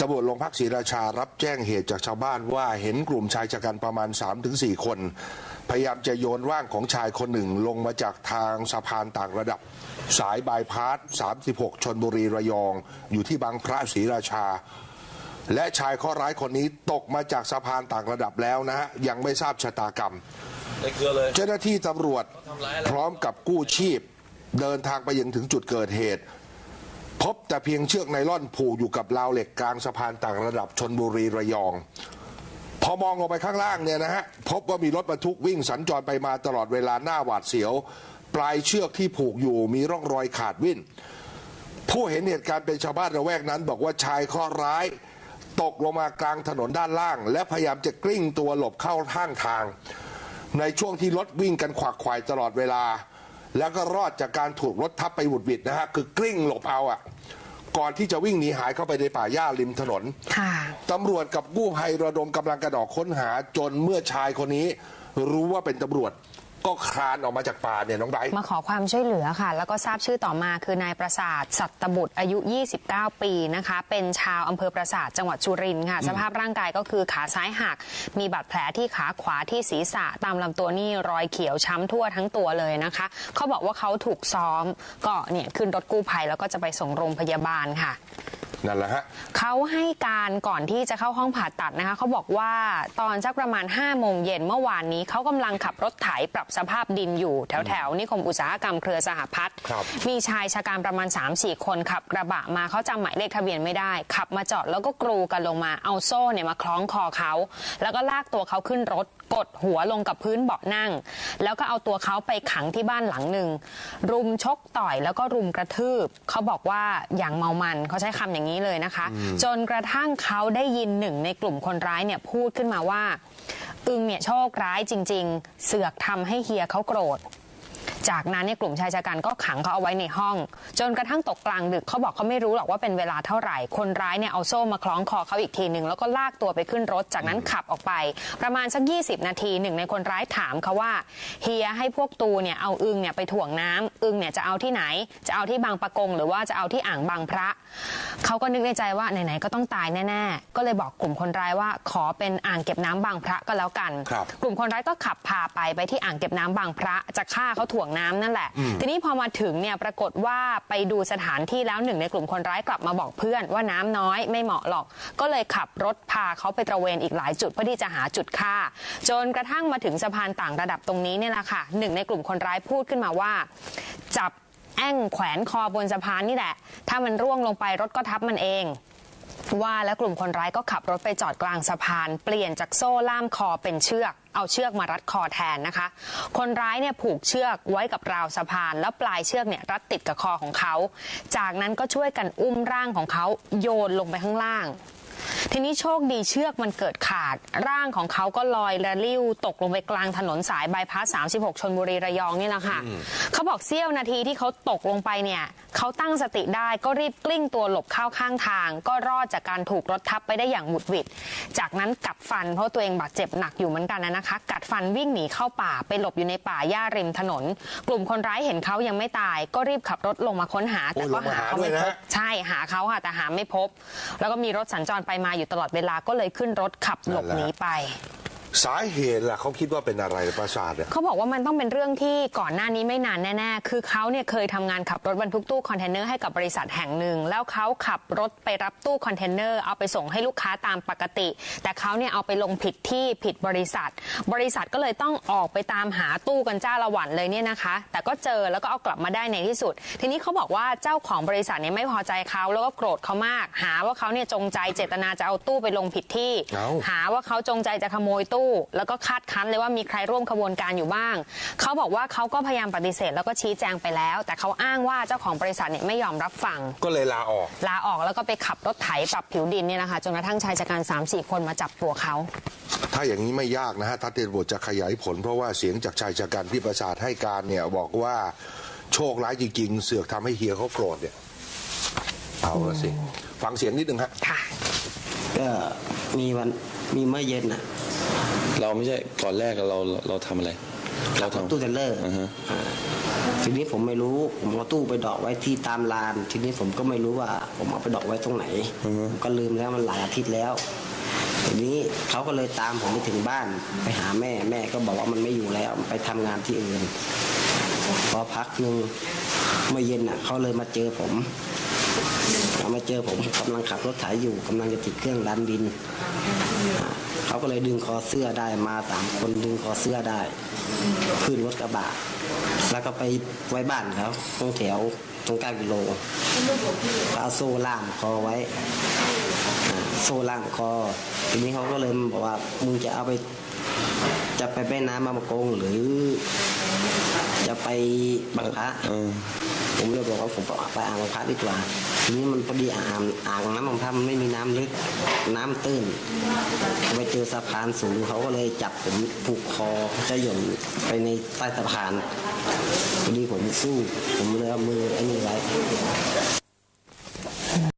ตำรวจโรงพักศรีราชารับแจ้งเหตุจากชาวบ้านว่าเห็นกลุ่มชายชะกันประมาณ 3-4 คน พยายามจะโยนร่างของชายคนหนึ่งลงมาจากทางสะพานต่างระดับ สายบายพาส 36 ชนบุรีระยอง อยู่ที่บางพระศรีราชา และชายข้อร้ายคนนี้ตกมาจากสะพานต่างระดับแล้วนะฮะยังไม่ทราบชะตากรรมในเกลือเลยเจ้าหน้าที่ตำรวจพร้อมกับกู้ชีพ เดินทางไปยังถึงจุดเกิดเหตุ พบแต่เพียงเชือกไนล่อนผูกอยู่กับราวเหล็กกลางสะพานต่างระดับชนบุรีระยอง พอมองลงไปข้างล่างเนี่ยนะฮะพบว่ามีรถบรรทุกวิ่งสัญจรไปมาตลอดเวลาหน้าหวาดเสียว ปลายเชือกที่ผูกอยู่มีร่องรอยขาดวิ่นผู้เห็นเหตุการณ์เป็นชาวบ้านระแวกนั้น บอกว่าชายข้อร้าย ตกลงมากลางถนนด้านล่าง และพยายามจะกลิ้งตัวหลบเข้าข้างทาง ในช่วงที่รถวิ่งกันขวักขวายตลอดเวลา แล้วก็รอดจากการถูกรถทับไปหวุดหวิดนะฮะ คือกลิ้งหลบเอาอะ่ะ ก่อนที่จะวิ่งหนีหายเข้าไปในป่าหญ้าริมถนน ค่ะตำรวจกับกู้ภัยระดมกำลังกระดอกค้นหาจนเมื่อชายคนนี้ รู้ว่าเป็นตำรวจ ก็คลานออกมาจากป่าเนี่ยน้องไบร์ทมาขอความช่วยเหลือค่ะ แล้วก็ทราบชื่อต่อมาคือนายประสาท สัตบุตรอายุ 29 ปีนะคะ เป็นชาวอำเภอประสาทจังหวัดสุรินทร์ค่ะ สภาพร่างกายก็คือขาซ้ายหัก มีบาดแผลที่ขาขวาที่ศีรษะตามลำตัวนี่รอยเขียวช้ำทั่วทั้งตัวเลยนะคะ เขาบอกว่าเขาถูกซ้อมก็เนี่ยขึ้นรถกู้ภัยแล้วก็จะไปส่งโรงพยาบาลค่ะ นั่นแหละฮะเขาให้การก่อนที่จะเข้าห้องผ่าตัดนะคะเขาบอกว่าตอนสักประมาณ5โมงเย็นเมื่อวานนี้เขากำลังขับรถไถปรับสภาพดินอยู่ แถวแถวๆนิคมอุตสาหกรรมเครือสหพัฒน์ครับมีชายชะการประมาณ 3-4 คนขับกระบะมาเขาจำหมายเลขทะเบียนไม่ได้ ขับมาจอดแล้วก็กรูกันลงมาเอาโซ่เนี่ยมาคล้องคอเขาแล้วก็ลากตัวเขาขึ้นรถ กดหัวลงกับพื้นเบาะนั่ง แล้วก็เอาตัวเขาไปขังที่บ้านหลังหนึ่งรุมชกต่อยแล้วก็รุมกระทืบ เขาบอกว่าอย่างเมามันเขาใช้คำอย่างนี้เลยนะคะ จนกระทั่งเขาได้ยินหนึ่งในกลุ่มคนร้ายเนี่ยพูดขึ้นมาว่า อึงเนี่ยโชคร้ายจริง ๆ เสือกทำให้เฮียเขาโกรธ จากนั้นเนี่ยกลุ่มชายชะกันก็ขังเขาเอาไว้ในห้อง จนกระทั่งตกกลางดึกเขาบอกเขาไม่รู้หรอกว่าเป็นเวลาเท่าไหร่ คนร้ายเนี่ยเอาโซ่มาคล้องคอเขาอีกทีหนึ่งแล้วก็ลากตัวไปขึ้นรถ จากนั้นขับออกไป ประมาณสัก 20 นาทีหนึ่งในคนร้ายถามเขาว่าเฮียให้พวกตูเนี่ยเอาอึงเนี่ยไปถ่วงน้ำอึงเนี่ยจะเอาที่ไหน จะเอาที่บางปะกง หรือว่าจะเอาที่อ่างบางพระเขาก็นึกในใจว่าไหนๆก็ต้องตายแน่ๆก็เลยบอกกลุ่มคนร้ายว่าขอเป็นอ่างเก็บน้ำบางพระก็แล้วกันครับกลุ่มคนร้ายก็ขับพาไปไปที่อ่างเก็บน้ำบางพระจะฆ่าเขาถ่วงน้ำนั่นแหละ ทีนี้พอมาถึงเนี่ยปรากฏว่าไปดูสถานที่แล้วหนึ่งในกลุ่มคนร้ายกลับมาบอกเพื่อนว่าน้ำน้อยไม่เหมาะหรอก ก็เลยขับรถพาเขาไปตระเวนอีกหลายจุดเพื่อที่จะหาจุดฆ่า จนกระทั่งมาถึงสะพานต่างระดับตรงนี้เนี่ยแหละค่ะหนึ่งในกลุ่มคนร้ายพูดขึ้นมาว่า จับแอ่งแขวนคอบนสะพานนี่แหละ ถ้ามันร่วงลงไปรถก็ทับมันเองว่าแล้วกลุ่มคนร้ายก็ขับรถไปจอดกลางสะพาน เปลี่ยนจากโซ่ล่ามคอเป็นเชือก เอาเชือกมารัดคอแทนนะคะ คนร้ายเนี่ยผูกเชือกไว้กับราวสะพาน แล้วปลายเชือกเนี่ยรัดติดกับคอของเขา จากนั้นก็ช่วยกันอุ้มร่างของเขาโยนลงไปข้างล่าง ทีนี้โชคดีเชือกมันเกิดขาด ร่างของเขาก็ลอยระลิ้วตกลงไปกลางถนนสายบายพาส36ชนบุรีระยองนี่แหละค่ะเขาบอกเสี้ยวนาทีที่เขาตกลงไปเนี่ยเขาตั้งสติได้ก็รีบกลิ้งตัวหลบเข้าข้างทาง ก็รอดจากการถูกรถทับไปได้อย่างหวุดหวิด จากนั้นกัดฟันเพราะตัวเองบาดเจ็บหนักอยู่เหมือนกันนะคะ กัดฟันวิ่งหนีเข้าป่าไปหลบอยู่ในป่าหญ้าริมถนน กลุ่มคนร้ายเห็นเขายังไม่ตาย ก็รีบขับรถลงมาค้นหา แต่ก็โอ้ยลงมาหาเขาหาด้วยไม่นะพบใช่หาเขาค่ะแต่หาไม่พบ แล้วก็มีรถสัญจรไปมาอยู่ตลอดเวลาก็เลยขึ้นรถขับหลบหนีไป สาเหตุล่ะเขาคิดว่าเป็นอะไรประสาทเนี่ยเขาบอกว่ามันต้องเป็นเรื่องที่ก่อนหน้านี้ไม่นานแน่ๆ คือเขาเนี่ยเคยทำงานขับรถบรรทุกตู้คอนเทนเนอร์ให้กับบริษัทแห่งหนึ่ง แล้วเขาขับรถไปรับตู้คอนเทนเนอร์เอาไปส่งให้ลูกค้าตามปกติ แต่เขาเนี่ยเอาไปลงผิดที่ผิดบริษัท บริษัทก็เลยต้องออกไปตามหาตู้กันจ้าละหวันเลยเนี่ยนะคะ แต่ก็เจอแล้วก็เอากลับมาได้ในที่สุด ทีนี้เขาบอกว่าเจ้าของบริษัทเนี่ยไม่พอใจเขาแล้วก็โกรธเขามาก หาว่าเขาเนี่ยจงใจเจตนาจะเอาตู้ไปลงผิดที่ เอ้า หาว่าเขาจงใจจะขโมยตู้แล้วก็คาดคั้นเลยว่ามีใครร่วมขบวนการอยู่บ้าง เขาบอกว่าเขาก็พยายามปฏิเสธแล้วก็ชี้แจงไปแล้ว แต่เขาอ้างว่าเจ้าของบริษัทเนี่ยไม่ยอมรับฟัง ก็เลยลาออก ลาออกแล้วก็ไปขับรถไถปรับผิวดินเนี่ยนะคะจนกระทั่งชายชะกัน3 4 คนมาจับตัวเขา ถ้าอย่างนี้ไม่ยากนะฮะถ้าตำรวจจะขยายผล เพราะว่าเสียงจากชายชะกันที่ประสาทให้การเนี่ยบอกว่าโชคร้ายจริงๆ เสือกทำให้เฮียเขาโกรธเนี่ยเอาละสิ ฟังเสียงนิดนึงฮะค่ะก็มีวันมีเมื่อเย็นน่ะ เราไม่ใช่ก่อนแรกเราเราทำอะไร เราขับรถทำตู้เทรลเลอร์ อ่าฮะอ่าทีนี้ผมไม่รู้ ผมเอาตู้ไปดอกไว้ที่ตามลาน ทีนี้ผมก็ไม่รู้ว่า ผมเอาไปดอกไว้ตรงไหนผมก็ลืมแล้วมันหลายอาทิตย์แล้ว ทีนี้เขาก็เลยตามผมไปถึงบ้าน ไปหาแม่ แม่ก็บอกว่ามันไม่อยู่แล้วไปทำงานที่อื่น พอพักหนึ่งเมื่อเย็นอะเขาเลยมาเจอผมเขา มาเจอผมกำลังขับรถไถอยู่กำลังจะติดเครื่องดันดิน เขาก็เลยดึงคอเสื้อได้มาสามคนดึงคอเสื้อได้ขึ้นรถกระบะแล้วก็ไปไว้บ้านเขาตรงแถวตรงก้ากิโลเอาโซ่ล่ามคอไว้โซ่ล่ามคอ ทีนี้เขาก็เลยบอกว่ามึงจะเอาไป จะไปแม่น้ำบางประกงหรือ จะไปบางพระ ผมเลยบอกว่าผมไปอ่างบางพระดีกว่า ทีนี้มันพอดีอ่างอ่างน้ำบางพระมันไม่มีน้ำลึกน้ำตื้นไปเจอสะพานสูงเขาก็เลยจับผมผูกคอจะหย่อนไปในใต้สะพานพอดีผมสู้ ผมเลยเอามือไอ้นี่ไว้